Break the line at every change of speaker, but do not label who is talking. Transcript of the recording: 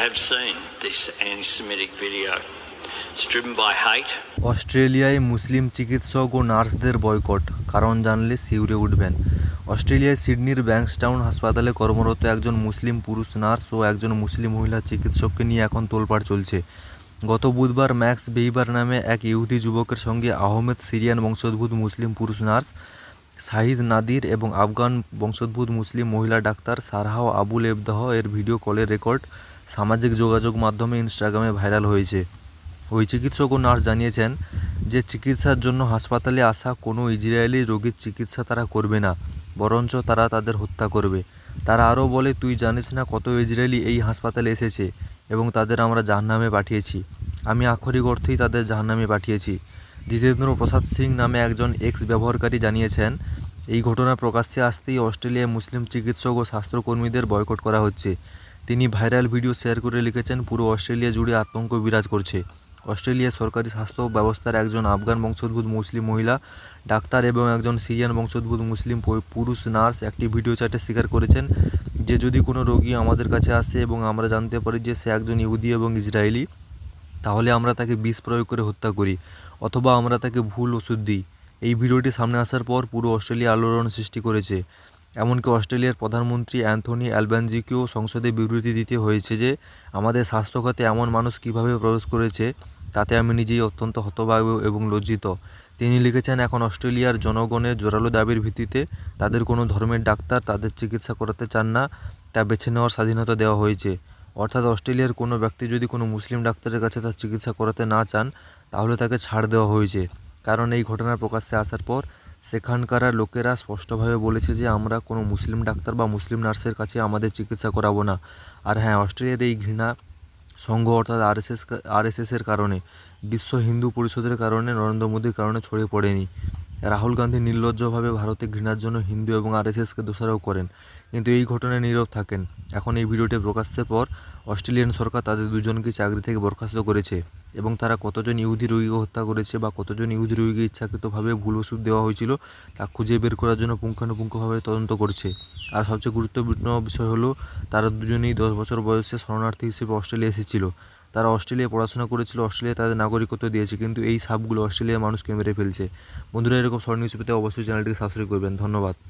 have seen this anti Semitic video. It's driven by hate.
অস্ট্রেলিয়ায় মুসলিম চিকিৎসক ও নার্সদের boycott, কারণ জানলে শিউরে উঠবেন অস্ট্রেলিয়ায় সিডনির ব্যাংকস্টাউন হাসপাতালে কর্মরত একজন মুসলিম পুরুষ নার্স ও একজন মুসলিম মহিলা চিকিৎসককে নিয়ে এখন তোলপাড় চলছে গত বুধবার ম্যাক্স বেইবার নামে এক ইহুদি যুবকের সঙ্গে আহমেদ সিরিয়ান বংশোদ্ভূত মুসলিম পুরুষ নার্স শাহিদ নাদির এবং আফগান বংশোদ্ভূত মুসলিম মহিলা ডাক্তার সারহাও আবুল এবদাহ এর ভিডিও কলের রেকর্ড সামাজিক যোগাযোগ মাধ্যমে ইনস্টাগ্রামে ভাইরাল হয়েছে। ওই চিকিৎসক ও নার্স জানিয়েছেন যে চিকিৎসার জন্য হাসপাতালে আসা কোনো ইসরায়েলি রোগীর চিকিৎসা তারা করবে না, বরঞ্চ তারা তাদের হত্যা করবে। তারা আরও বলে, তুই জানিস না কত ইসরায়েলি এই হাসপাতালে এসেছে এবং তাদের আমরা জাহান্নামে পাঠিয়েছি। আমি আক্ষরিক অর্থেই তাদের জাহান্নামে পাঠিয়েছি। জিতেন্দ্র প্রসাদ সিং নামে একজন এক্স ব্যবহারকারী জানিয়েছেন, এই ঘটনা প্রকাশ্যে আসতেই অস্ট্রেলিয়ায় মুসলিম চিকিৎসক ও স্বাস্থ্যকর্মীদের বয়কট করা হচ্ছে। তিনি ভাইরাল ভিডিও শেয়ার করে লিখেছেন, পুরো অস্ট্রেলিয়া জুড়ে আতঙ্ক বিরাজ করছে। অস্ট্রেলিয়া সরকারি স্বাস্থ্য ব্যবস্থার একজন আফগান বংশোদ্ভূত মুসলিম মহিলা, ডাক্তার এবং একজন সিরিয়ান বংশোদ্ভূত মুসলিম পুরুষ নার্স একটি ভিডিও চ্যাটে স্বীকার করেছেন, যে যদি কোনো রোগী আমাদের কাছে আসে এবং আমরা জানতে পারি যে সে একজন ইহুদি এবং ইসরায়েলি, তাহলে আমরা তাকে বিষ প্রয়োগ করে হত্যা করি। অথবা আমরা তাকে ভুল ওষুধ দিই। এই ভিডিওটি সামনে আসার পর পুরো অস্ট্রেলিয়া আলোড়ন সৃষ্টি করেছে। এমনকি অস্ট্রেলিয়ার প্রধানমন্ত্রী অ্যান্থনি অ্যালবানজিকেও সংসদে বিবৃতি দিতে হয়েছে যে, আমাদের স্বাস্থ্যখাতে এমন মানুষ কীভাবে প্রবেশ করেছে, তাতে আমি নিজেই অত্যন্ত হতবাক এবং লজ্জিত। তিনি লিখেছেন, এখন অস্ট্রেলিয়ার জনগণের জোরালো দাবির ভিত্তিতে তাদের কোনো ধর্মের ডাক্তার তাদের চিকিৎসা করাতে চান না, তা বেছে নেওয়ার স্বাধীনতা দেওয়া হয়েছে। অর্থাৎ অস্ট্রেলিয়ার কোনো ব্যক্তি যদি কোনো মুসলিম ডাক্তারের কাছে তার চিকিৎসা করাতে না চান, তাহলে তাকে ছাড় দেওয়া হয়েছে। কারণ এই ঘটনা প্রকাশ্যে আসার পর সেখানকার লোকেরা স্পষ্টভাবে বলেছে যে, আমরা কোনো মুসলিম ডাক্তার বা মুসলিম নার্সের কাছে আমাদের চিকিৎসা করাবো না। আর হ্যাঁ অস্ট্রেলিয়ার এই ঘৃণা সংঘ অর্থাৎ আরএসএস আরএসএসের কারণে, বিশ্ব হিন্দু পরিষদের কারণে নরেন্দ্র মোদীর কারণে ছড়িয়ে পড়েনি। রাহুল গান্ধী নির্লজ্জভাবে ভারতে ঘৃণার জন্য হিন্দু এবং আরএসএসকে দোষারোপ করেন, কিন্তু এই ঘটনায় নীরব থাকেন। এখন এই ভিডিওটি প্রকাশ্যের পর অস্ট্রেলিয়ান সরকার তাদের দুজনকে চাকরি থেকে বরখাস্ত করেছে এবং তারা কতজন ইহুদি রোগীকে হত্যা করেছে বা কতজন ইহুদি রোগীকে ইচ্ছাকৃতভাবে ভুল ওষুধ দেওয়া হয়েছিল তা খুঁজে বের করার জন্য পুঙ্খানুপুঙ্খভাবে তদন্ত করছে। আর সবচেয়ে গুরুত্বপূর্ণ বিষয় হলো, তারা দুজনেই দশ বছর বয়সে শরণার্থী হিসেবে অস্ট্রেলিয়া এসেছিল। তারা অস্ট্রেলিয়ায় পড়াশোনা করেছিল অস্ট্রেলিয়া তাদের নাগরিকত্ব দিয়েছে, কিন্তু এই সাপগুলো অস্ট্রেলিয়ার মানুষকে মেরে ফেলছে। বন্ধুরা, এরকম শর্ট নিউজ পেতে অবশ্যই চ্যানেলটিকে সাবস্ক্রাইব করবেন। ধন্যবাদ।